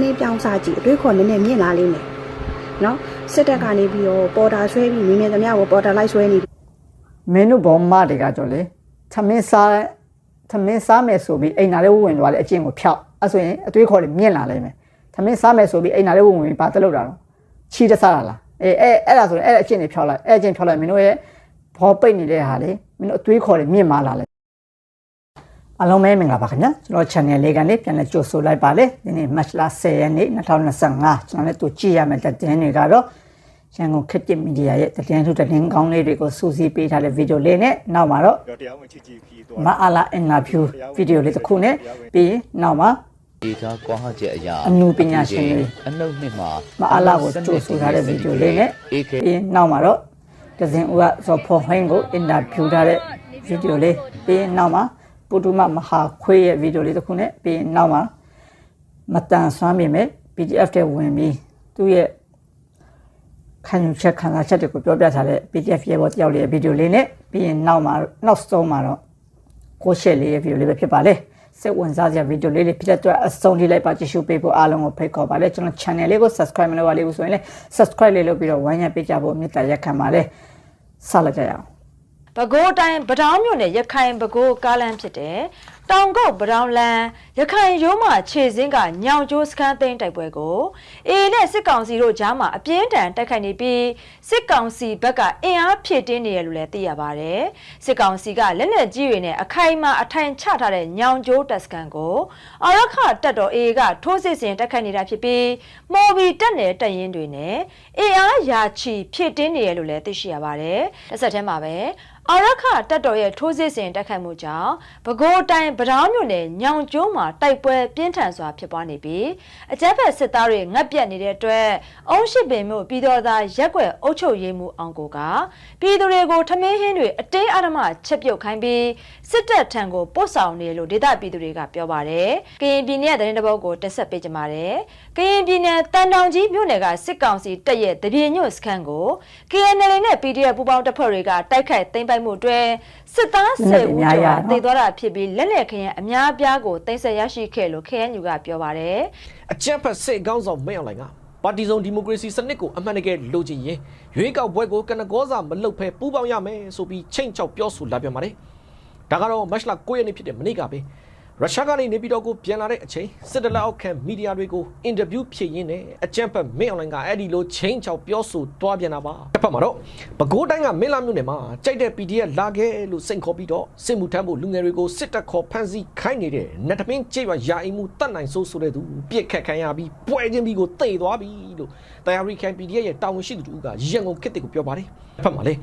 မင်းပြောင်းစားကြည့်အတွေးခေါ်နည်းနည်းမြင့်လာလိမ့်မယ်နော်စစ်တပ်ကနေပြီးတော့ပေါ်တာဆွဲပြီးမြင်မြင်သမျှကိုပေါ်တာလိုက်ဆွဲနေပြီမင်းတို့ဘောမတွေကကြော်လေသမင်းစားသမင်းစားမယ်ဆိုပြီးအိမ်နာလေးဝင်သွားတဲ့အကျင့်ကိုဖျောက်အဲ့ဆိုရင်အတွေးခေါ်လေးမြင့်လာလိမ့်မယ်သမင်းစားမယ်ဆိုပြီးအိမ်နာလေးဝင်ပြီးဘာတက်လို့တာတော့ချီတစားတာလားအေးအဲ့အဲ့ဒါဆိုရင်အဲ့အကျင့်တွေဖျောက်လိုက်အဲ့အကျင့်ဖျောက်လိုက်မင်းတို့ရဲ့ဘောပိတ်နေတဲ့ဟာလေမင်းတို့အတွေးခေါ်လေးမြင့်မာလာလေ အလုံးမဲမင်္ဂလာပါခင်ဗျာကျွန်တော် channel လေးကနေပြန်လဲကြိုဆိုလိုက်ပါလေဒီနေ့ match လာ10ရက်နေ့2025ကျွန်တော်လည်းတူကြည့်ရမယ်တဲ့တင်းတွေကတော့ရန်ကုန်ခက်တစ်မီဒီယာရဲ့သတင်းထုသတင်းကောင်းလေးတွေကိုစူးစီးပေးထားတဲ့ဗီဒီယိုလေးနဲ့နောက်မှာတော့တော့တရားဝင်ချစ်ကြည်ပြီးတော့မအားလာအင်နာဖြူဗီဒီယိုလေးတစ်ခုနဲ့ပြီးရင်နောက်မှာဒီကကွာဟချက်အရာအနုပညာရှင်တွေအနှုတ်နှစ်မှာမအားလာကိုကြိုဆိုထားတဲ့ဗီဒီယိုလေးနဲ့အေးခဲပြီးရင်နောက်မှာတော့ဒဇင်ဦးကဇော်ဖော်ဟိုင်းကိုအင်တာဗျူးထားတဲ့ဗီဒီယိုလေးပြီးရင်နောက်မှာ ပုထုမမဟာခွေးရဲ့ဗီဒီယိုလေးတစ်ခုနဲ့ပြီးရင်နောက်မှာမတန်ဆွမ်းမြင်မဲ့ PDF တဲ့ဝင်ပြီးသူ့ရဲ့ခံယူချက်ခံစားချက်တွေကိုပြောပြထားတဲ့ PDF ရဲ့ဘောတယောက်လေးရဲ့ဗီဒီယိုလေးနဲ့ပြီးရင်နောက်မှာနောက်ဆုံးမှာတော့ကိုရှက်လေးရဲ့ဗီဒီယိုလေးပဲဖြစ်ပါလေစိတ်ဝင်စားစရာဗီဒီယိုလေးလေးဖြစ်တဲ့အတွက်အဆုံးထိလိုက်ပါကြည့်ရှုပေးဖို့အားလုံးကိုဖိတ်ခေါ်ပါလေကျွန်တော် channel လေးကို subscribe မလုပ်ရသေးဘူးဆိုရင်လည်း subscribe လေးလုပ်ပြီးတော့ဝိုင်းရပေးကြဖို့မေတ္တာရက်ခံပါလေဆက်လက်ကြရအောင် ပဲခူးတိုင်းပတောင်းမြို့နယ်ရခိုင်ပဲခူးကားလမ်းဖြစ်တဲ့တောင်ကုတ်ပတောင်းလမ်းရခိုင်ရိုးမခြေစင်းကညောင်ကျိုးစခန်းသိမ်းတိုက်ပွဲကိုအေနဲ့စစ်ကောင်စီတို့ကြားမှာအပြင်းထန်တိုက်ခိုက်နေပြီးစစ်ကောင်စီဘက်ကအင်အားဖြည့်တင်းနေရလို့လည်းသိရပါတယ်စစ်ကောင်စီကလက်နက်ကြီးတွေနဲ့အခိုင်အမာအထိုင်ချထားတဲ့ညောင်ကျိုးတပ်စခန်းကိုအာရခတပ်တော်အေကထိုးစစ်ဆင်တိုက်ခိုက်နေတာဖြစ်ပြီးမော်ဘီတပ်နယ်တပ်ရင်းတွေနဲ့အင်အားရာချီဖြည့်တင်းနေရလို့လည်းသိရှိရပါတယ်တစ်ဆက်တည်းမှာပဲ အာရခတပ်တော်ရဲ့ထိုးစစ်ဆင်တိုက်ခိုက်မှုကြောင့်ပဲခူးတိုင်းဗဒေါင်းမြို့နယ်ညောင်ကျိုးမှာတိုက်ပွဲပြင်းထန်စွာဖြစ်ပွားနေပြီးအကြမ်းဖက်စစ်သားတွေငတ်ပြတ်နေတဲ့အတွက်အုံးရှိပင်မြို့ပြည်တော်သားရက်ွက်အုပ်ချုပ်ရေးမှုအောင်ကိုကပြည်သူတွေကိုထမင်းဟင်းတွေအတင်းအဓမ္မချက်ပြုတ်ခိုင်းပြီးစစ်တပ်ထံကိုပို့ဆောင်နေလို့ဒေသပြည်သူတွေကပြောပါတယ်။ကရင်ပြည်နယ်ရဲ့သတင်းတပုတ်ကိုတက်ဆက်ပေးကြပါမယ်။ ကရင်ပြည်နယ်တန်တောင်ကြီးမြို့နယ်ကစစ်ကောင်စီတပ်ရဲ့တပြေညွတ်စခန်းကို KNL နဲ့ PDF ပူးပေါင်းတပ်ဖွဲ့တွေကတိုက်ခိုက်သိမ်းပိုက်မှုအတွက်စစ်သား10ဦးကျော်တည်သွားတာဖြစ်ပြီးလက်လက်ခရင်အများအပြားကိုတင်ဆက်ရရှိခဲ့လို့ KNU ကပြောပါတယ်။အကြမ်းဖက်စစ်ကောင်းဆောင်မင်းအောင်လှိုင်ကပါတီစုံဒီမိုကရေစီစနစ်ကိုအမှန်တကယ်လိုချင်ရင်ရွေးကောက်ပွဲကိုကနကောစာမလုပ်ဖဲပူးပေါင်းရမယ်ဆိုပြီးချိန်ချောက်ပြောဆိုလာပြန်ပါတယ်။ဒါကတော့မတ်လ9ရက်နေ့ဖြစ်တဲ့မနေ့ကပဲ ရုရှားကနေနေပြည်တော်ကိုပြန်လာတဲ့အချိန်စစ်တလက်အောက်ခံမီဒီယာတွေကိုအင်တာဗျူးဖြေရင်းနဲ့အကြမ်းဖက်မင်းအောင်လှိုင်ကအဲ့ဒီလိုချိန်ချောက်ပြောဆိုတွားပြန်တာပါ။တစ်ဖက်မှာတော့ပဲခူးတိုင်းကမင်းလာမြို့နယ်မှာကြိုက်တဲ့ PDF လာခဲ့လို့စိန်ခေါ်ပြီးတော့စစ်မှုထမ်းဖို့လူငယ်တွေကိုစစ်တပ်ခေါ်ဖမ်းဆီးခိုင်းနေတဲ့နတ်သမင်းကြေးရွာယာအိမ်မှုတတ်နိုင်ဆိုးဆိုတဲ့သူပြစ်ခတ်ခံရပြီးပွဲချင်းပြီးကိုတိတ်သွားပြီလို့တရားရီကန် PDF ရဲ့တာဝန်ရှိသူတို့ကရန်ကုန်ခေတ်တွေကိုပြောပါတယ်။တစ်ဖက်မှာလည်း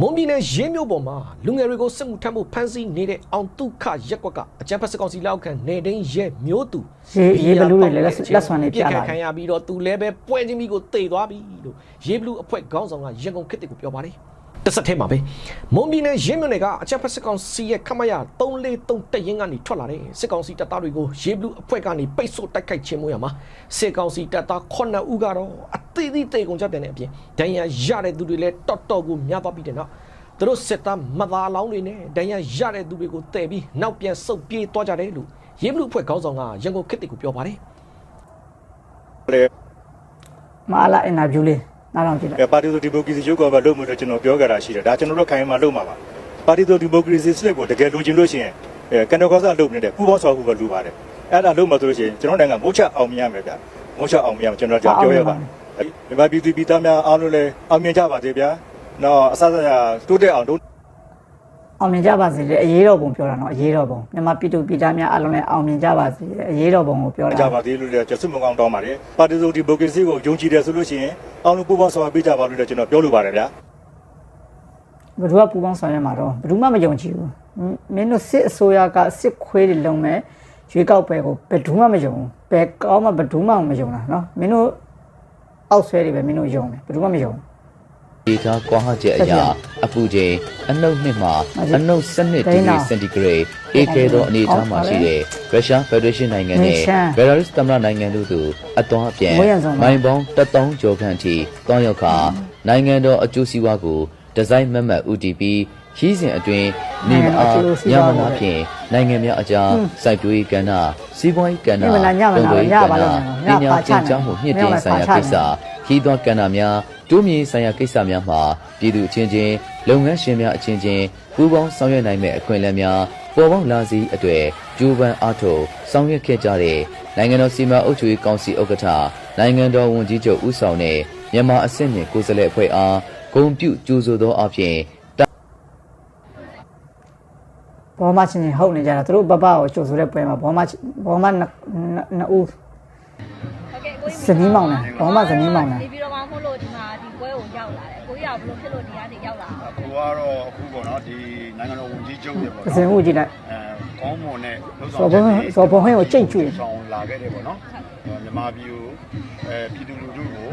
မွန်ပြည်နယ်ရင်းမြို့ပေါ်မှာလူငယ်တွေကိုစစ်မှုထမ်းဖို့ဖမ်းဆီးနေတဲ့အောင်တုခရက်ကွက်ကအကြမ်းဖက်စစ်ကောင်စီလက်အောက်ခံနေတိုင်းရဲမျိုးသူရေရေဘလူးတွေလည်းလက်လက်ဆွမ်းနေပြပြစ်ခလာတ်ခံရပြီးတော့သူလည်းပဲပွဲချင်းပြီးကိုတိတ်သွားပြီလို့ရေဘလူးအဖွဲ့ခေါင်းဆောင်ကရန်ကုန်ခေတ်တွေကိုပြောပါတယ် တစ်ဆက်ထဲမှာပဲမွန်ပြည်နယ်ရင်းမြို့နယ်ကအကြမ်းဖက်စစ်ကောင်စီရဲ့ခမရ343တပ်ရင်းကနေထွက်လာတဲ့စစ်ကောင်စီတပ်သားတွေကိုရေဘလူးအဖွဲ့ကနေပိတ်ဆို့တိုက်ခိုက်ခြင်းမို့ရမှာစစ်ကောင်စီတပ်သား9ဦးကတော့အသေးသေးတေကုန်ကြပြန်တဲ့အပြင်ဒဏ်ရာရတဲ့သူတွေလည်းတော်တော်ကိုများသွားပြီးတဲ့နောက်သူတို့စစ်သားမသားလောင်းတွေနဲ့ဒဏ်ရာရတဲ့သူတွေကိုတည်ပြီးနောက်ပြန်ဆုတ်ပြေးသွားကြတယ်လို့ရေဘလူးအဖွဲ့ခေါင်းဆောင်ကရန်ကုန်ခေတ်တွေကိုပြောပါတယ်မအားလာအင်တာဗျူးလေး နားထောင်ကြည့်လိုက်ပါတီဆိုဒီမိုကရေစီရုပ်ကော်မလုပ်မယ်လို့ကျွန်တော်ပြောကြတာရှိတယ်ဒါကျွန်တော်တို့ခိုင်မှာလုပ်မှာပါပါတီဆိုဒီမိုကရေစီစနစ်ကိုတကယ်လိုချင်လို့ရှိရင်အဲကန်တော်ကောစားလုပ်နေတဲ့ပူပေါင်းဆောင်မှုပဲလူပါတယ်အဲ့ဒါလုပ်မှဆိုလို့ရှိရင်ကျွန်တော်နိုင်ငံမိုးချအောင်မြင်ရမယ်ဗျမိုးချအောင်မြင်ရမယ်ကျွန်တော်ကြောပြောရပါမြန်မာပြည်သူပြည်သားများအားလုံးလည်းအောင်မြင်ကြပါစေဗျာနော်အစစရတိုးတက်အောင်တို့ အောင်မြင်ကြပါစေလေအရေးတော်ပုံပြောတာနော်အရေးတော်ပုံမြန်မာပြည်သူပြည်သားများအားလုံးလည်းအောင်မြင်ကြပါစေအရေးတော်ပုံကိုပြောတာကြပါသေးလို့လည်းကျဆုမကောင်းတောင်းပါတယ်ပါတီဆိုဒီမိုကရေစီကိုယုံကြည်တယ်ဆိုလို့ရှိရင်အောင်လို့ပူပေါင်းဆောင်ပေးကြပါလို့လည်းကျွန်တော်ပြောလိုပါတယ်ဗျာဘယ်သူကပူပေါင်းဆောင်ရွက်မှာတော့ဘယ်သူမှမယုံကြည်ဘူးမင်းတို့စစ်အစိုးရကစစ်ခွေးတွေလုံးမဲ့ရွေးကောက်ပွဲကိုဘယ်သူမှမယုံဘူးဘယ်ကောင်းမှဘယ်သူမှမယုံတာနော်မင်းတို့အောက်ဆွဲတွေပဲမင်းတို့ယုံတယ်ဘယ်သူမှမယုံဘူး ဒီကကွာဟချက်အရာအပူချိန်အနှုတ်နှစ်မှာအနှုတ်12ဒီဂရီစင်တီဂရိတ်အေးခဲသောအနေအထားမှာရှိတဲ့ရုရှားဖက်ဒရေးရှင်းနိုင်ငံနဲ့ဘယ်လာရုစ်သမ္မတနိုင်ငံတို့သူအသွင်အပြန်မိုင်ပေါင်း1000ကျော်ခန့်ထိတောင်းရောက်ခါနိုင်ငံတော်အကျိုးစီးပွားကိုဒီဇိုင်းမမတ် UTP ခီးစဉ်အတွင်းနေမအားညမနာဖြင့်နိုင်ငံများအကြားစိုက်ပျိုးရေးကဏ္ဍစီးပွားရေးကဏ္ဍညမနာညမနာကုန်သွယ်ရေးညကဏ္ပါဍလို့ပညညာပါသင်ကြားမှုမြင့်တင်ဆိုင်ရာကိစ္စခီးသွွားကဏ္ဍများ တိုးမြင့်ဆိုင်ရာကိစ္စများမှာပြည်သူအချင်းချင်းလုပ်ငန်းရှင်များအချင်းချင်းပူးပေါင်းဆောင်ရွက်နိုင်မယ့်အခွင့်အလမ်းများပေါ်ပေါက်လာစေအတွေ့ဂျိုးပန်အားထုတ်ဆောင်ရွက်ခဲ့ကြတဲ့နိုင်ငံတော်စီမံအုပ်ချုပ်ရေးကောင်စီဥက္ကဋ္ဌနိုင်ငံတော်ဝန်ကြီးချုပ်ဦးဆောင်တဲ့မြန်မာအဆင့်မြင့်ကိုယ်စားလှယ်အဖွဲ့အားဂုဏ်ပြုကြိုဆိုသောအဖြစ်ဘောမချင်းချင်းဟုတ်နေကြတာသူတို့ဘဘကိုကြိုဆိုတဲ့ပွဲမှာဘောမဘောမနှစ်နှစ်ဦးဟုတ်ကဲ့ကိုဇနီးမောင်နှံဘောမဇနီးမောင်နှံနေပြီးတော့မှမို့လို့ဒီမှာဒီပွဲကိုရောက် လာတယ်ကိုရဘလို့ဖြစ်လို့ဒီကနေရောက်လာတာအခုကတော့အခုပေါ့နော်ဒီနိုင်ငံတော်ဝန်ကြီးချုပ်ရဲ့ပေါ့အစင်နော်ဦးကြည့်လိုက် အဲကောင်းမွန်တဲ့လှုပ်စော်ဘုံစော်ဘုံဟင်းကိုကြိတ်ကျွေးဆောင်လာခဲ့တယ်ပေါ့နော်မြန်မာပြည်ကိုအဲပြည်သူလူထုကို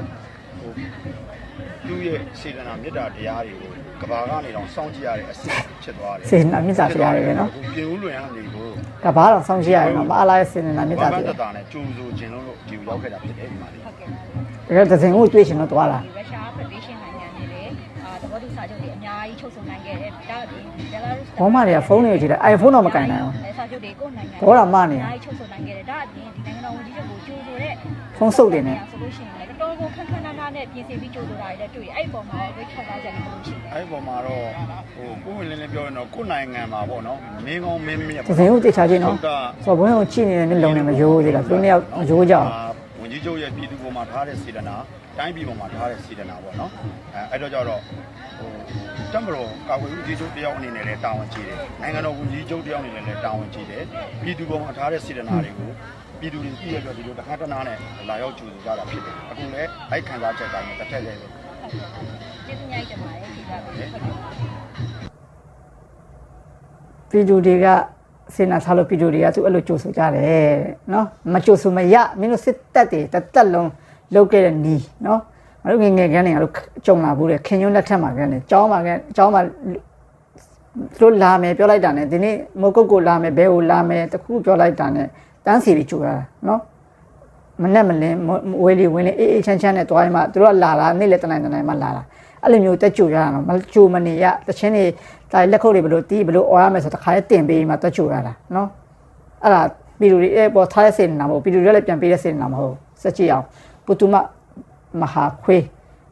ဟိုသူ့ရဲ့စေတနာမေတ္တာတရားတွေကိုကဘာကနေတော့စောင့်ကြည့်ရတဲ့အဆင့်ဖြစ်သွားတယ်စေနာမြတ်တာဖရားတွေပဲနော်ပြင်ဦးလွင်ကနေကိုကဘာတော့ဆောင်းရှိရတယ်နော်မအားလာရဲ့စေနာမြတ်တာဘာတွေမှတတာနဲ့ကြိုးစိုးခြင်းလို့လို့ဒီကိုရောက်ခဲ့တာဖြစ်တယ်ဒီမှာလေဟုတ်ကဲ့ တကယ်သစင်ဦးတွေ့ရှင်တော့သွားလာဒီရု ဘယ်လာရုစ်ဘောမတွေကဖုန်းတွေကိုကြည့်လိုက် iPhone တော့မကင်နိုင်ဘူးအဲစာချုပ်တွေကိုနိုင်ငံဘောတာမနေအများကြီးချုပ်ဆိုနိုင်ခဲ့တယ်ဒါအပြင်ဒီနိုင်ငံတော်ဝန်ကြီးချုပ်ကိုကြိုးဆိုတဲ့ဖုန်းစုပ်တယ်နဲ့ဆိုလို့ရှိရင်လည်းတော်တော်ကိုခက်ခက်နားနားနဲ့ပြင်ဆင်ပြီးကြိုးဆိုတာတွေလည်းတွေ့တယ်အဲ့ဒီပုံမှာတော့ခံစားချက်တွေလို့ရှိတယ်အဲဒီပုံမှာတော့ဟိုကိုယ်ဝင်လင်းလင်းပြောရင်တော့ကိုယ်နိုင်ငံမှာပေါ့နော်မင်းကောင်းမင်းမြတ်သစင်ဦးတေချာချင်းနော်စော်ဘုံဟင်းကိုကြည့်နေတဲ့မျက်လုံးနဲ့မယိုးသေးလားသူနှစ်ယောက်မယိုးကြအောင်ဝန်ကြီးချုပ်ရဲ့ပြည်သူပေါ်မှာထားတဲ့စေတနာ တိုင်းပြည်ပေါ်မှာထားတဲ့စေတနာပေါ့နော်အဲအဲ့တော့ကြတော့ဟိုတမတော်ကာကွယ်ဦးကြီးချုပ်တယောက်အနေနဲ့လည်းတာဝန်ကြီးတယ်နိုင်ငံတော်ဝန်ကြီးချုပ်တယောက်အနေနဲ့လည်းတာဝန်ကြီးတယ်ပြည်သူပေါ်မှာထားတဲ့စေတနာတွေကိုပြည်သူတွေပြည့်ရတော့ဒီလိုတခါတနာနဲ့လာရောက်ကြိုဆိုကြတာဖြစ်တယ်အခုလည်းအဲ့ခံစားချက်တိုင်းတစ်ထက်ရဲ့ကျေးဇူးများတင်ပါတယ်ဒီကနေ့ဟုတ်ကဲ့ပီတူတွေကစေနာထားလို့ပီတူတွေကသူအဲ့လိုကြိုဆိုကြတယ်နော်မကြိုဆိုမရမင်းတို့စစ်တက်တွေတစ်သက်လုံး လုပ်ခဲ့တဲ့နီးနော်ငါတို့ငယ်ငယ်ကန်းနေငါတို့ကြုံလာဘူးတဲ့ခင်ညွန်းလက်ထက်မှာကန်းနေကျောင်းမှာကန်းကျောင်းမှာသူတို့လာမယ်ပြောလိုက်တာ ਨੇ ဒီနေ့မကုတ်ကိုလာမယ်ဘဲကိုလာမယ်တခုပြောလိုက်တာ ਨੇ တန်းစီပြီးကြိုရတာနော်မနဲ့မလင်းဝေးလီဝင်းလေးအေးအေးချမ်းချမ်းနဲ့တွားရင်မှသူတို့ကလာတာနေ့လေတနိုင်တနိုင်မှလာတာအဲ့လိုမျိုးတက်ကြိုရတာနော်မကြိုမနေရတချင်းတွေဒါလက်ခုပ်တွေဘလို့တီးဘလို့អော်ရမယ်ဆိုတခါလေးတင်ပေးမှတက်ကြိုရတာနော်အဲ့ဒါပီလူတွေအဲ့ပေါ်ထားတဲ့စေနာမဟုတ်ပီလူတွေလည်းပြန်ပေးတဲ့စေနာမဟုတ်စက်ကြည့်အောင် ပုတုမမဟာခွေး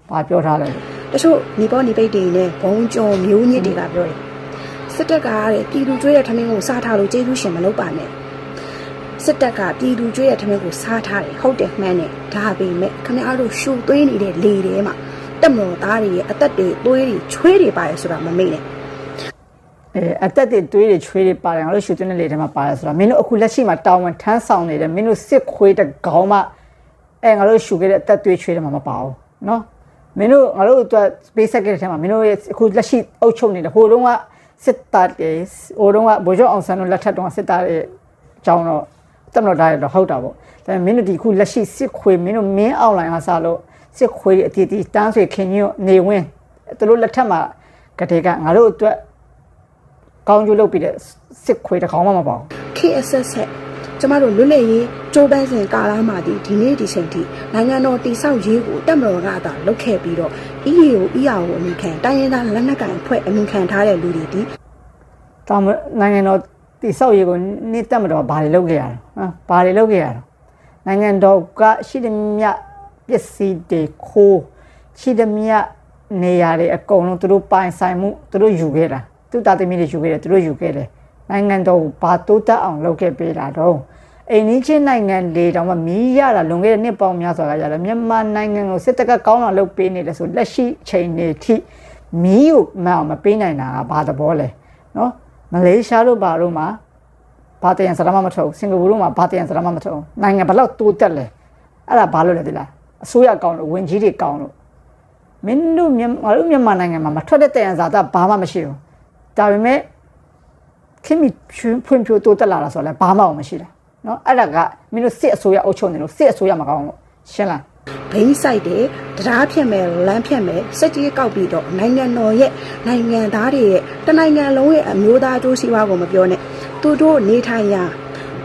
ဘာပြောထားလဲတချို့နေပေါ်နေပိတ်တွေနဲ့ဘုံကြော်မျိုးညစ်တွေကပြောတယ်စစ်တပ်ကတဲ့ပြည်သူကျွေးတဲ့ထမင်းကိုစားထားလို့ကျေးဇူးရှင်မလုပ်ပါနဲ့စစ်တပ်ကပြည်သူကျွေးတဲ့ထမင်းကိုစားထားတယ်ဟုတ်တယ်မှန်းတယ်ဒါပေမဲ့ခင်ဗျားတို့ရှူသွင်းနေတဲ့လေထဲမှာတက်မော်သားတွေရဲ့အသက်တွေသွေးတွေချွေးတွေပါတယ်ဆိုတာမမေ့နဲ့အဲအသက်တွေတွေးတွေချွေးတွေပါတယ်ငါတို့ရှူသွင်းတဲ့လေထဲမှာပါတယ်ဆိုတော့မင်းတို့အခုလက်ရှိမှာတာဝန်ထမ်းဆောင်နေတယ်မင်းတို့စစ်ခွေးတကောင်မှ အဲငါတို့ရှူခဲ့တဲ့အသက်သွေးချွေးတယ်မှာမပါဘူးနော်မင်းတို့ငါတို့အတွက် space sector ထဲမှာမင်းတို့ရဲ့အခုလက်ရှိအုပ်ချုပ်နေတဲ့ဟိုတုန်းကစစ်သားတွေဟိုတုန်းကဗိုလ်ချုပ်အောင်ဆန်းတို့လက်ထက်တုန်းကစစ်သားတွေအကြောင်းတော့တက်မလို့ဒါရတော့ဟုတ်တာပေါ့ဒါပေမဲ့မင်းတို့ဒီအခုလက်ရှိစစ်ခွေမင်းတို့မင်းအောင်လိုင်းကစလို့စစ်ခွေအတီတီတန်းဆွေခင်ကြီးနေဝင်းသူတို့လက်ထက်မှာကတိကငါတို့အတွက်ကောင်းကျိုးလုပ်ပြီးတဲ့စစ်ခွေတစ်ကောင်မှမပေါ့ KSS ဆက် ကျမတို့လွတ်လပ်ရေးကြိုးပမ်းစဉ်ကာလမှာဒီဒီနေ့ဒီချိန်ထိနိုင်ငံတော်တိဆောက်ရေးကိုတက်မတော်ကသာလုပ်ခဲ့ပြီးတော့ EAO EAO အမိခံတိုင်းရင်းသားလက်နက်ကိုင်အဖွဲ့အမိခံထားတဲ့လူတွေဒီတောင်နိုင်ငံတော်တိဆောက်ရေးကိုနေ့တက်မတော်ဘာတွေလုပ်ခဲ့ရလဲဟမ်ဘာတွေလုပ်ခဲ့ရလဲနိုင်ငံတော်ကရှိသည်မြတ်ပစ္စည်းတွေခိုးရှိသည်မြတ်နေရာတွေအကုန်လုံးသူတို့ပိုင်ဆိုင်မှုသူတို့ယူခဲ့တာသူတာသမီတွေယူခဲ့တယ်သူတို့ယူခဲ့တယ် နိုင်ငံတော်ကိုဘာတိုးတက်အောင်လုပ်ခဲ့ပေးတာတော့အိန္ဒိချင်းနိုင်ငံလေတောင်မှမီးရတာလွန်ခဲ့တဲ့နှစ်ပေါင်းများစွာကကြတယ်မြန်မာနိုင်ငံကိုစစ်တပ်ကကောင်းအောင်လုပ်ပေးနေတယ်ဆိုလက်ရှိချိန်နေထိမီးကိုမအောင်မပေးနိုင်တာကဘာသဘောလဲနော်မလေးရှားတို့ဘာတို့မှာဘာတယံစရမမထုတ်စင်ကာပူတို့မှာဘာတယံစရမမထုတ်နိုင်ငံဘယ်လောက်တိုးတက်လဲအဲ့ဒါဘာလို့လဲဒီလားအစိုးရကောင်းလို့ဝင်ကြီးတွေကောင်းလို့မင်းတို့မြန်မာငါတို့မြန်မာနိုင်ငံမှာမထွက်တဲ့တယံဇာတာဘာမှမရှိဘူးဒါပေမဲ့ ခင်မီဖွင့်ဖြိုးတိုးတက်လာတာဆိုတော့လည်းဘာမှမရှိတာနော်အဲ့ဒါကမင်းတို့စစ်အစိုးရအုပ်ချုပ်နေလို့စစ်အစိုးရမကောင်းလို့ရှင်းလားဘိန်းဆိုင်တယ်တရားဖြစ်မယ်လမ်းဖြစ်မယ်စက်ကြီးကောက်ပြီးတော့နိုင်ငံတော်ရဲ့နိုင်ငံသားတွေရဲ့တနိုင်ငံလုံးရဲ့အမျိုးသားအကျိုးစီးပွားကိုမပြောနဲ့သူတို့နေထိုင်ရာ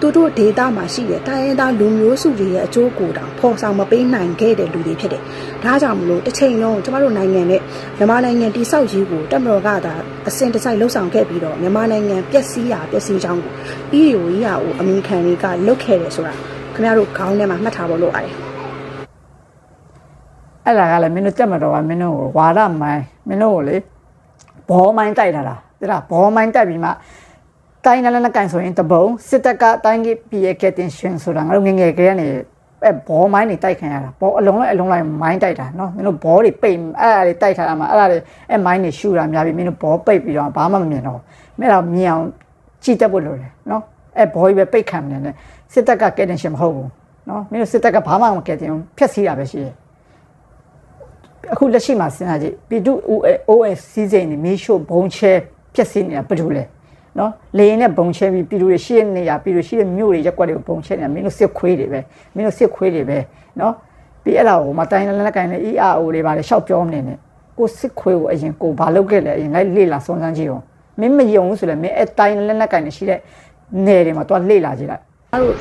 သူတို့ဒေတာမှာရှိတဲ့တိုင်းရင်းသားလူမျိုးစုတွေရဲ့အကျိုးကိုယ်တောင်ဖော်ဆောင်မပေးနိုင်ခဲ့တဲ့လူတွေဖြစ်တယ်။ဒါကြောင့်မလို့တစ်ချိန်လုံးကျမတို့နိုင်ငံနဲ့မြန်မာနိုင်ငံတိဆောက်ရေးကိုတက်မတော်ကသာအစဉ်တစိုက်လှုပ်ဆောင်ခဲ့ပြီးတော့မြန်မာနိုင်ငံပျက်စီးရာပျက်စီးကြောင်းကို EAO ကြီးရာကိုအမေရိကန်တွေကလုတ်ခဲ့တယ်ဆိုတာခင်ဗျားတို့ခေါင်းထဲမှာမှတ်ထားဖို့လိုပါတယ်အဲ့ဒါကလည်းမင်းတို့တက်မတော်ကမင်းတို့ကိုဝါရမိုင်းမင်းတို့ကိုလေဘောမိုင်းတိုက်တာလားတိလားဘောမိုင်းတိုက်ပြီးမှ တိုင်းနဲ့လည်းကန်ဆိုရင်တပုံစစ်တပ်ကတိုင်းကြီးပြည်ရဲ့ကက်တင်ရှင်ဆိုတာငါတို့ငယ်ငယ်ကလေးကနေအဲဘောမိုင်းတွေတိုက်ခံရတာဘောအလုံးလိုက်အလုံးလိုက်မိုင်းတိုက်တာเนาะမင်းတို့ဘောတွေပိတ်အဲ့ဒါတွေတိုက်ထားတာမှာအဲ့ဒါတွေအဲမိုင်းတွေရှူတာများပြီးမင်းတို့ဘောပိတ်ပြီးတော့ဘာမှမမြင်တော့မင်းတို့မြင်အောင်ကြည့်တတ်ဖို့လိုတယ်เนาะအဲဘောကြီးပဲပိတ်ခံနေတယ်စစ်တပ်ကကက်တင်ရှင်မဟုတ်ဘူးเนาะမင်းတို့စစ်တပ်ကဘာမှမကက်တင်ဘူးဖျက်ဆီးတာပဲရှိတယ် အခုလက်ရှိမှာစဉ်းစားကြည့်ပြည်သူ OS စီးစိမ်နေမီးရှို့ဘုံချဲပြက်စီးနေတာဘာလို့လဲ နော်လေရင်နဲ့ဘုံချဲပြီးပြည်သူတွေရှိတဲ့နေရာပြည်သူရှိတဲ့မြို့တွေရက်ကွက်တွေကိုဘုံချဲနေတာမင်းတို့စစ်ခွေးတွေပဲမင်းတို့စစ်ခွေးတွေပဲနော်ပြီးအဲ့ဒါကိုမတိုင်းလက်လက်ကိုင်းနဲ့ ERO တွေပါလေရှောက်ပြောမနေနဲ့ကိုစစ်ခွေးကိုအရင်ကိုဘာလုပ်ခဲ့လဲအရင်လိုက်လေ့လာစုံစမ်းကြည့်အောင်မင်းမယုံဘူးဆိုလည်းမင်းအဲ့တိုင်းလက်လက်ကိုင်းနေရှိတဲ့နယ်တွေမှာတွားလေ့လာကြည့်လိုက်။အားတို့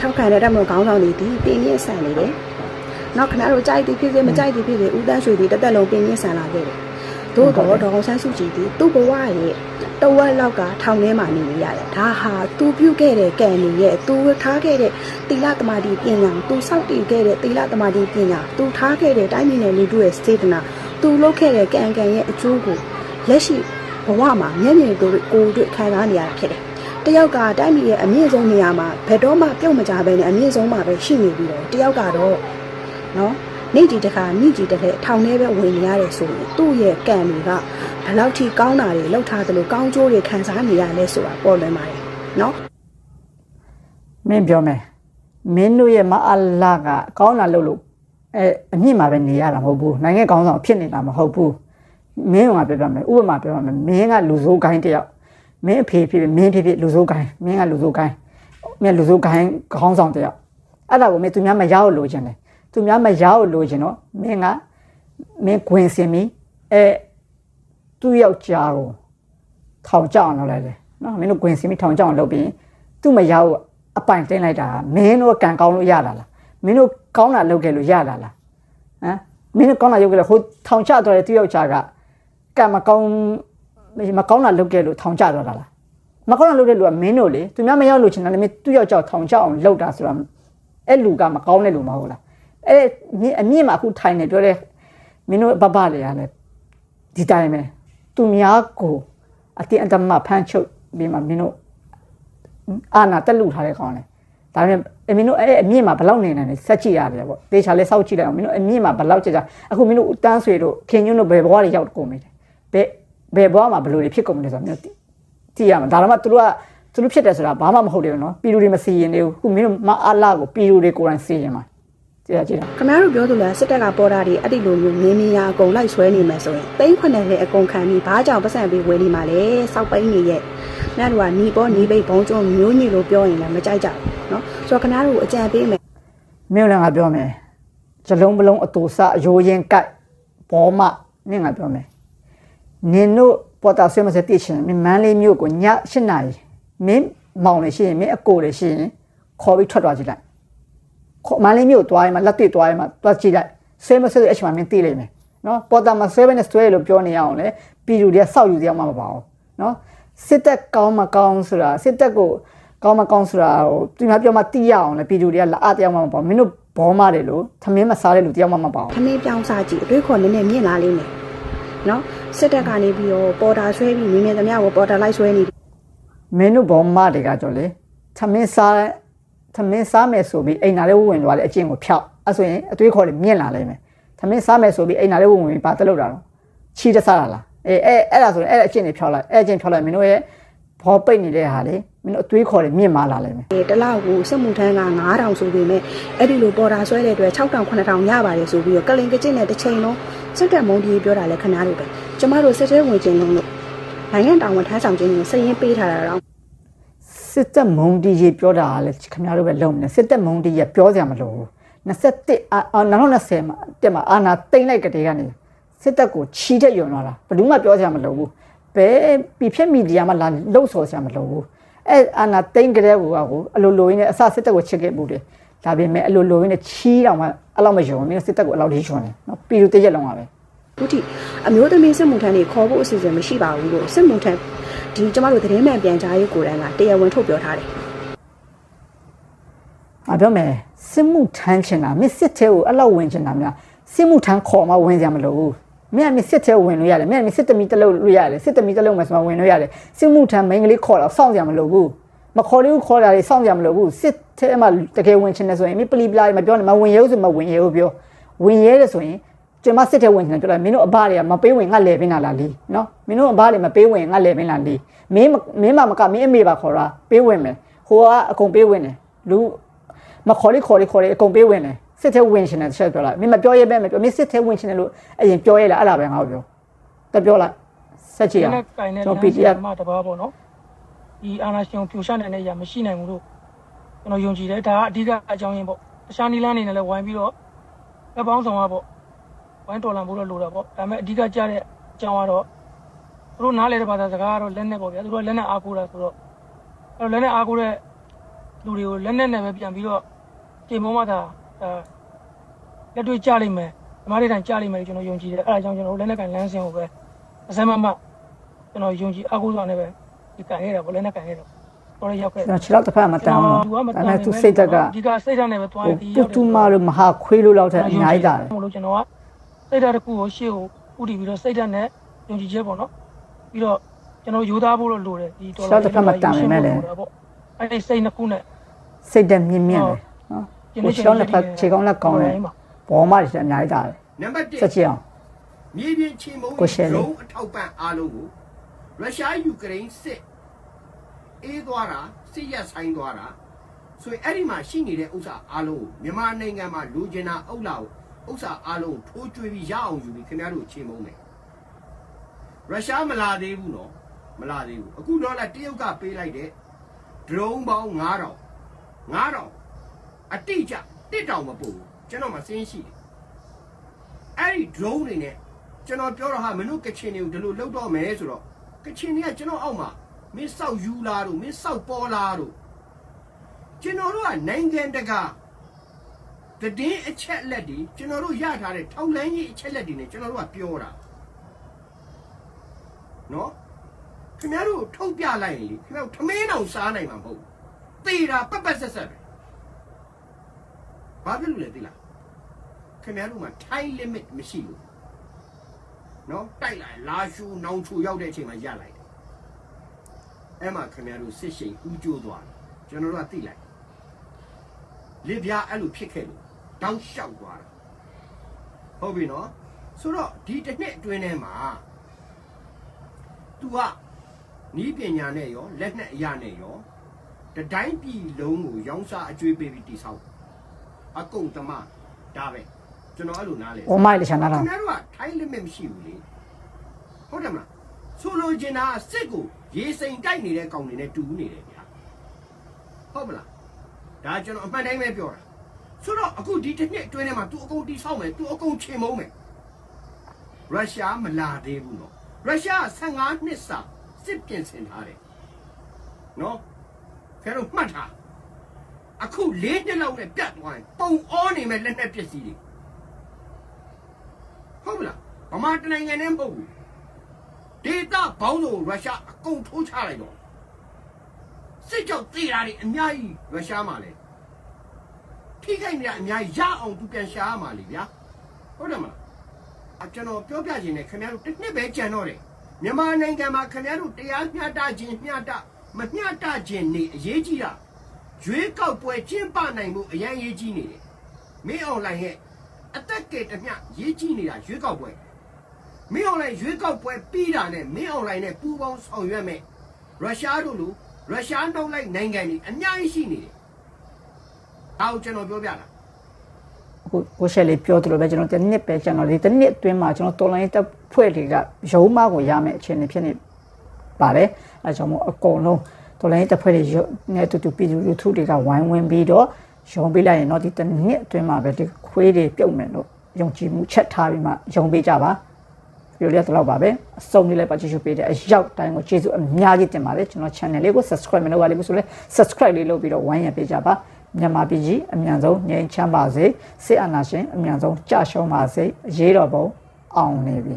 ထောက်ခံတဲ့တက်မတော်ခေါင်းဆောင်တွေဒီပင်ရဆန်နေတယ်။နောက်ခဏတို့ကြိုက်သည်ဖြစ်စေမကြိုက်သည်ဖြစ်စေဦးတန်းရွှေဒီတက်တက်လုံးပင်ရဆန်လာခဲ့တယ်။ သို့တော့ဒေါအောင်ဆန်းစုကြည်ဒီသူ့ဘဝရဲ့တဝက်လောက်ကထောင်ထဲမှာနေနေရတယ်။ဒါဟာသူပြုတ်ခဲ့တဲ့ကံနေရဲ့သူထားခဲ့တဲ့သီလသမာဓိပညာသူစောင့်တည်ခဲ့တဲ့သီလသမာဓိပညာသူထားခဲ့တဲ့တိုင်းပြည်နယ်လူတို့ရဲ့စေတနာသူလုပ်ခဲ့တဲ့ကံကံရဲ့အကျိုးကိုလက်ရှိဘဝမှာမျက်မြင်ကိုယ်ကိုယ်တွေ့ခံစားနေရတာဖြစ်တယ်။တယောက်ကတိုင်းပြည်ရဲ့အမြင့်ဆုံးနေရာမှာဘယ်တော့မှပြုတ်မကြဘဲနဲ့အမြင့်ဆုံးမှာပဲရှိနေပြီးတော့တယောက်ကတော့နော် နေ့ဒီတစ်ခါညကြီးတစ်ထက်ထောင်ထဲပဲဝင်နေရတယ်ဆိုရင်သူ့ရဲ့ကံတွေကဘယ်လောက်ထိကောင်းတာတွေလောက်ထားသလိုကောင်းကျိုးတွေခံစားနေရလဲဆိုတာပေါ်လွင်ပါတယ်နော်မင်းပြောမယ်မင်းတို့ရဲ့မအလ္လာကကောင်းတာလုပ်လို့အဲအမြင့်မှာပဲနေရတာမဟုတ်ဘူးနိုင်ငံကောင်းဆောင်ဖြစ်နေတာမဟုတ်ဘူးမင်းကပြောပြမယ်ဥပမာပြောပြမယ်မင်းကလူဆိုးကိုင်းတယောက်မင်းအဖေဖြစ်ဖြစ်မင်းဖြစ်ဖြစ်လူဆိုးကိုင်းမင်းကလူဆိုးကိုင်းမင်းလူဆိုးကိုင်းကောင်းဆောင်တယောက်အဲ့ဒါကိုမင်းသူများမရောက်လို့ခြင်းတယ် သူများမရောက်လို့ခြင်းတော့မင်းကမင်းခွင်စင်ပြီးအဲသူ့ယောက်ျားကိုထောင်ကြအောင်လုပ်လိုက်တယ်နော်မင်းတို့ခွင်စင်ပြီးထောင်ကြအောင်လုပ်ပြီးသူ့မရောက်ဘူးအပိုင်တင်းလိုက်တာမင်းတို့ကံကောင်းလို့ရတာလားမင်းတို့ကောင်းတာလုပ်ခဲ့လို့ရတာလားဟမ်မင်းတို့ကောင်းတာလုပ်ခဲ့လို့ဟိုထောင်ချသွားတဲ့သူယောက်ျားကကံမကောင်းမကောင်းတာလုပ်ခဲ့လို့ထောင်ချသွားတာလားမကောင်းတာလုပ်တဲ့လူကမင်းတို့လေသူများမရောက်လို့ချင်တယ်မင်းသူယောက်ျားထောင်ချအောင်လုပ်တာဆိုတာအဲ့လူကမကောင်းတဲ့လူမဟုတ်လား အဲ့အမြင့်မှာအခုထိုင်နေပြောတဲ့မင်းတို့ဘဘလေရတယ်ဒီတိုင်းပဲသူများကိုအတင်းအဓမ္မဖမ်းချုပ်ပြီးမှမင်းတို့အာနာတက်လူထားတဲ့ကောင်လေဒါပေမဲ့အမင်းတို့အဲ့အမြင့်မှာဘယ်လောက်နေနိုင်လဲဆက်ကြည့်ရတယ်ပေါ့တေချာလဲစောက်ကြည့်လိုက်အောင်မင်းတို့အမြင့်မှာဘယ်လောက်ကြာကြာအခုမင်းတို့တန်းဆွေတို့ခင်ညွန်းတို့ဘယ်ဘဝတွေရောက်ကုန်ပြီဘယ်ဘယ်ဘဝမှာဘယ်လိုတွေဖြစ်ကုန်လဲဆိုတော့မင်းတို့ကြည့်ရမှာဒါတော့မှသူတို့ကသူတို့ဖြစ်တယ်ဆိုတာဘာမှမဟုတ်တယ်နော်ပြည်သူတွေမစီရင်နေဘူးခုမင်းတို့မအားလာကိုပြည်သူတွေကိုယ်တိုင်စီရင်မှာ ကြည့်ရကြည့်တာ ခမားတို့ပြောသလိုစစ်တပ်ကပေါ်တာတွေအဲ့ဒီလိုမျိုးမြင်းမြင်းရအကုန်လိုက်ဆွဲနေမယ်ဆိုရင်သိန်းခွနဲ့လည်းအကုန်ခံပြီးဘာကြောင့်ပတ်စံပြီးဝယ်နေမှာလဲစောက်ပိန်းနေရဲ့ညတို့ကနီပေါ်နီပိတ်ဘုံကျုံမျိုးညစ်လို့ပြောရင်လည်းမကြိုက်ကြဘူးเนาะဆိုတော့ခမားတို့အကြံပေးမယ် မင်းလည်းငါပြောမယ်ဇလုံးပလုံးအတူစအယိုးရင်ကတ်ဘောမမင်းငါပြောမယ်နင်တို့ပေါ်တာဆွေးမစတိရှင်မင်းမန်းလေးမျိုးကိုည၈နာရီမင်းမောင်လေးရှိရင်မင်းအကိုလေးရှိရင်ခေါ်ပြီးထွက်သွားကြည့်လိုက်ခေါ် မန်းလေးမျိုးသွားရင်မှလက်တွေ့သွားရင်မှသွားကြည့်လိုက်ဆွေးမစတိအချိန်မှမင်းသိလိမ့်မယ်နော်ပေါ်တာမှာဆွဲပဲနဲ့ဆွဲလို့ပြောနေရအောင်လေပြည်သူတွေကစောက်ယူတရားမှမပါဘူးနော်စစ်တပ်ကောင်းမကောင်းဆိုတာစစ်တပ်ကိုကောင်းမကောင်းဆိုတာဟိုသူများပြောမှတိရအောင်လေပြည်သူတွေကလာအတရားမှမပေါ့မင်းတို့ဘောမတယ်လို့သမင်းမစားတဲ့လူတရားမှမပေါ့ခမင်းပြောင်းစားကြည့်အတွေးခေါ်နည်းနည်းမြင့်လာလိမ့်မယ်နော်စစ်တပ်ကနေပြီးတော့ပေါ်တာဆွဲပြီးမြင်းမြင်းသမျှကိုပေါ်တာလိုက်ဆွဲနေတယ်မင်းတို့ဘောမတွေကကြောလေသမင်းစား သမင်းစားမယ်ဆိုပြီးအိမ်နာလေးဝင်သွားတဲ့အကျင့်ကိုဖျောက်အဲ့ဆိုရင်အတွေးခေါ်တွေမြင့်လာလိမ့်မယ်သမင်းစားမယ်ဆိုပြီးအိမ်နာလေးဝင်ပြီးပါတက်လို့တာတော့ချီတစားတာလားအေးအဲ့အဲ့ဒါဆိုရင်အဲ့အကျင့်တွေဖျောက်လိုက်အဲ့အကျင့်ဖျောက်လိုက်မင်းတို့ရဲ့ဘောပိတ်နေတဲ့ဟာလေမင်းတို့အတွေးခေါ်တွေမြင့်မာလာလိမ့်မယ်တလောက်ကိုစက်မှုထမ်းက9000ဆိုပေမဲ့အဲ့ဒီလိုပေါ်တာဆွဲတဲ့အတွက်6000 9000ရပါတယ်ဆိုပြီးတော့ကလင်ကကျင့်တဲ့တစ်ချိန်လုံးစစ်တပ်မုံကြီးပြောတာလဲခဏလို့ပဲကျမတို့စစ်သေးဝင်ခြင်းလုံးလို့နိုင်ငံတော်ဝန်ထမ်းဆောင်ခြင်းကိုစရင်ပေးထားတာတော့ စစ်တပ်မုံတီကြီးပြောတာကလည်းခင်ဗျားတို့ပဲလုံးနေစစ်တပ်မုံတီကြီးပြောစရာမလိုဘူး21အာ2020မှာတက်မှာအာနာတိမ့်လိုက်ကလေးကနေစစ်တပ်ကိုချီတဲ့ယွန်လာတာဘယ်သူမှပြောစရာမလိုဘူးဘယ်ပြဖြစ်မီဒီယာမှာလာလှုပ်ဆော်စရာမလိုဘူးအဲ့အာနာတိန်ကြတဲ့ကူကကိုအလိုလိုရင်းနဲ့အစစစ်တပ်ကိုချစ်ခဲ့မှုတယ်ဒါပေမဲ့အလိုလိုရင်းနဲ့ချီးတော့မှအဲ့လောက်မယုံမင်းစစ်တပ်ကိုအဲ့လောက်လေးယုံတယ်နော်ပြည်သူတရက်လုံးပါပဲ ခုထိအမျိုးသမီးစစ်မှုထမ်းတွေခေါ်ဖို့အစီအစဉ်မရှိပါဘူးလို့စစ်မှုထမ်းဒီကျမတို့သတင်းမှန်ပြန်ကြားရေးကိုယ်တိုင်ကတရားဝင်ထုတ်ပြောထားတယ်။ငါပြောမယ်စစ်မှုထမ်းချင်တာမင်းစစ်သေးကိုအဲ့လောက်ဝင်ချင်တာများစစ်မှုထမ်းခေါ်မှဝင်ကြမလို့ဘူး။မင်းကမင်းစစ်သေးဝင်လို့ရတယ်မင်းကမင်းစစ်တမီတစ်လုံးလို့ရတယ်စစ်တမီတစ်လုံးမှဆိုမှဝင်လို့ရတယ်စစ်မှုထမ်းမိန်းကလေးခေါ်တော့စောင့်ကြမလို့ဘူး။မခေါ်လို့ခေါ်တာလေစောင့်ကြမလို့ဘူးစစ်သေးမှတကယ်ဝင်ချင်တယ်ဆိုရင်မင်းပလီပလာမပြောနဲ့မဝင်ရဲဘူးဆိုမဝင်ရဲဘူးပြောဝင်ရဲတယ်ဆိုရင် ကျွန်မစစ်တဲ့ဝင်ချင်တယ်ပြောလိုက်မင်းတို့အဘတွေကမပေးဝင်ငါလဲပင်လာလားလီနော်မင်းတို့အဘတွေမပေးဝင်ငါလဲပင်လာလီမင်းမင်းမမကမင်းအမေပါခေါ်တာပေးဝင်မယ်ဟိုကအကုန်ပေးဝင်တယ်လူမခေါ်လေးခေါ်လေးခေါ်လေးအကုန်ပေးဝင်တယ်စစ်သေးဝင်ရှင်တယ်ချက်ပြောလိုက်မင်းမပြောရဲပဲမပြောမင်းစစ်သေးဝင်ရှင်တယ်လို့အရင်ပြောရဲလားအဲ့လားပဲငါ့ကိုပြောတက်ပြောလိုက်ဆက်ကြည့်အောင်ကင်တဲ့ကျွန်တော်လမ်းစီ PDF မတပါပေါ့နော်ဒီအာနာရှင်ဖြူရှာနိုင်တဲ့အရာမရှိနိုင်ဘူးလို့ကျွန်တော်ယုံကြည်တယ်ဒါကအဓိကအကြောင်းရင်းပေါ့တခြားနီလန်းနေနဲ့လည်းဝိုင်းပြီးတော့အပေါင်းဆောင်ကပေါ့ ဝိုင်းတော်လန်ဖို့တော့လိုတာပေါ့ဒါပေမဲ့အဓိကကြတဲ့အကြောင်းကတော့သူတို့နားလေတဲ့ဘာသာစကားကတော့လက်နဲ့ပေါ့ဗျာသူတို့ကလက်နဲ့အားကိုးတာဆိုတော့အဲ့တော့လက်နဲ့အားကိုးတဲ့လူတွေကိုလက်နဲ့နဲ့ပဲပြန်ပြီးတော့ချိန်မောမှသာအဲလက်တွေ့ကြလိမ့်မယ်ဓမ္မတွေတိုင်းကြလိမ့်မယ်လို့ကျွန်တော်ယုံကြည်တယ်အဲ့ဒါကြောင့်ကျွန်တော်တို့လက်နဲ့ကန်လမ်းစဉ်ကိုပဲအစမ်းမမကျွန်တော်ယုံကြည်အကူဆောင်နဲ့ပဲဒီကန်ခဲ့တာဗောလဲနဲ့ကန်ခဲ့တော့တော်ရရောက်ခဲ့ကျွန်တော်ခြေထောက်တစ်ဖက်မတန်းဘူးဒါပေမဲ့သူစိတ်တက်ကဒီကစိတ်ဓာတ်နဲ့ပဲတွားဟိုပြီးတူတူမာလို့မဟာခွေးလို့လောက်တဲ့အများကြီးတာတယ်မလို့ကျွန်တော်က စိတ်ဓာတ်တစ်ခုကိုရှေ့ကိုဥတည်ပြီးတော့စိတ်ဓာတ်နဲ့ယုံကြည်ချက်ပေါ့နော်ပြီးတော့ကျွန်တော်ယူသားဖို့လို့လိုတယ်ဒီတော်အဲ့ဒီစိတ်နှစ်ခုနဲ့စိတ်တက်မြင့်မြင့်တယ်နော်ကိုချောင်းတစ်ဖက်ခြေကောင်းလက်ကောင်းတယ်ဘောမတွေအများကြီးတာတယ်နံပါတ်ဆက်ကြည့်အောင်1မြေပြင်ချေမုံကိုရှယ်လေးရုံးအထောက်ပံ့အားလုံးကိုရုရှားယူကရိန်းစစ်အေးသွားတာစစ်ရက်ဆိုင်သွားတာဆိုရင်အဲ့ဒီမှာရှိနေတဲ့ဥစ္စာအားလုံးကိုမြန်မာနိုင်ငံမှာလူကျင်တာအုပ်လာကို ဥစ္စာအားလုံးကိုထိုးကျွေးပြီးရအောင်ယူပြီးခင်ဗျားတို့ချေမုံမယ်ရုရှားမလာသေးဘူးနော်မလာသေးဘူးအခုတော့လည်းတရုတ်ကပေးလိုက်တဲ့ဒရုန်းပေါင်း9000 9000အတိအကျတစ်တောင်မပို့ဘူးကျွန်တော်မှစင်းရှိတယ်အဲ့ဒီ drone တွေနဲ့ကျွန်တော်ပြောတော့ဟာမင်းတို့ကချင်တွေကိုဒီလိုလှုပ်တော့မယ်ဆိုတော့ကချင်တွေကကျွန်တော်အောက်မှာမင်းစောက်ယူလာတို့မင်းစောက်ပေါ်လာတို့ကျွန်တော်တို့ကနိုင်ငံတကာ တည်င်းအချက်လက်တွေကျွန်တော်တို့ရထားတဲ့ထောက်လန်းကြီးအချက်လက်တွေနဲ့ကျွန်တော်တို့ကပြောတာနော်ခင်ဗျားတို့ထုတ်ပြလိုက်ရင်ခင်ဗျားတို့ထမင်းအောင်စားနိုင်မှာမဟုတ်သေတာပက်ပက်ဆက်ဆက်ပဲဘာဖြစ်လို့လဲသိလားခင်ဗျားတို့မှာ time limit မရှိဘူးနော်တိုက်လိုက်လာရှူနောင်ချူရောက်တဲ့အချိန်မှာရလိုက်တယ်အဲ့မှာခင်ဗျားတို့စစ်ရှိန်ဦးကျိုးသွားတယ်ကျွန်တော်တို့ကသိလိုက်လေပြားအဲ့လိုဖြစ်ခဲ့လို့ တောင်းလျှောက်သွားတာဟုတ်ပြီနော်ဆိုတော့ဒီတစ်နှစ်အတွင်းထဲမှာ तू ကနီးပညာနဲ့ရောလက်နဲ့အရာနဲ့ရောတတိုင်းပြည်လုံးကိုရောင်းစားအကျွေးပေးပြီးတိဆောက်အကုန်သမားဒါပဲကျွန်တော်အဲ့လိုနားလဲဘောမတွေချန်တာခင်တော့ဗျားတို့က time limit မရှိဘူးလေဟုတ်တယ်မလားဆိုလိုချင်တာကစစ်ကိုရေစိမ်တိုက်နေတဲ့ကောင်တွေနဲ့တူနေတယ်ဗျာဟုတ်မလားဒါကျွန်တော်အမှန်တိုင်းပဲပြောတာ ဆိုတော့အခုဒီတစ်နှစ်အတွင်းထဲမှာ तू အကုန်တီးဆောက်မယ် तू အကုန်ချေမုံမယ်ရုရှားမလာသေးဘူးနော်ရုရှား15နှစ်စာစစ်ပြင်ဆင်ထားတယ်နော်ခင်ဗျားတို့မှတ်ထားအခု၄နှစ်လောက်နဲ့ပြတ်သွားရင်ပုံအောနေမဲ့လက်နက်ပစ္စည်းတွေဟုတ်မလားဗမာတနိုင်ငံနဲ့မဟုတ်ဘူးဒေတာဘောင်းစုံရုရှားအကုန်ထိုးချလိုက်တော့စစ်ကြောက်သေးတာတွေအများကြီးရုရှားမှာလဲ ထိခိုက်နေတာအများကြီးရအောင်သူပြန်ရှာရမှာလေဗျာဟုတ်တယ်မလားအကျွန်တော်ပြောပြခြင်းနဲ့ခင်ဗျားတို့တစ်နှစ်ပဲကြံတော့တယ်မြန်မာနိုင်ငံမှာခင်ဗျားတို့တရားမျှတခြင်းမျှတမမျှတခြင်းနေအရေးကြီးတာရွေးကောက်ပွဲကျင်းပနိုင်မှုအရင်အရေးကြီးနေတယ်မင်းအွန်လိုင်းရဲ့အသက်ကဲတမျှရေးကြည့်နေတာရွေးကောက်ပွဲမင်းအွန်လိုင်းရွေးကောက်ပွဲပြီးတာနဲ့မင်းအွန်လိုင်းနဲ့ပူးပေါင်းဆောင်ရွက်မဲ့ရုရှားတို့လိုရုရှားနောက်လိုက်နိုင်ငံတွေအများကြီးရှိနေတယ်။ ဒါကိုကျွန်တော်ပြောပြတာအခုကိုရှယ်လေးပြောသလိုပဲကျွန်တော်တစ်နှစ်ပဲကျွန်တော်ဒီတစ်နှစ်အတွင်းမှာကျွန်တော်တော်လိုင်းတက်ဖွဲ့တွေကရုံးမကိုရမယ်အခြေအနေဖြစ်နေပါတယ်အဲကြောင့်မို့အကုန်လုံးတော်လိုင်းတက်ဖွဲ့တွေနဲ့တူတူပြည်သူလူထုတွေကဝိုင်းဝန်းပြီးတော့ရုံးပေးလိုက်ရင်တော့ဒီတစ်နှစ်အတွင်းမှာပဲဒီခွေးတွေပြုတ်မယ်လို့ယုံကြည်မှုချက်ထားပြီးမှရုံးပေးကြပါဗီဒီယိုလေးတော့ပါပဲအဆုံးလေးလည်းပါကြည့်ရှုပေးတဲ့အရောက်တိုင်းကိုကျေးဇူးအများကြီးတင်ပါတယ်ကျွန်တော် channel လေးကို subscribe မလုပ်ရသေးဘူးဆိုလဲ subscribe လေးလုပ်ပြီးတော့ဝိုင်းရပေးကြပါ မြန်မာပြည်ကြီးအမြန်ဆုံးငြိမ်းချမ်းပါစေစစ်အာဏာရှင်အမြန်ဆုံးကြရှုံးပါစေအရေးတော်ပုံအောင်နေပြီ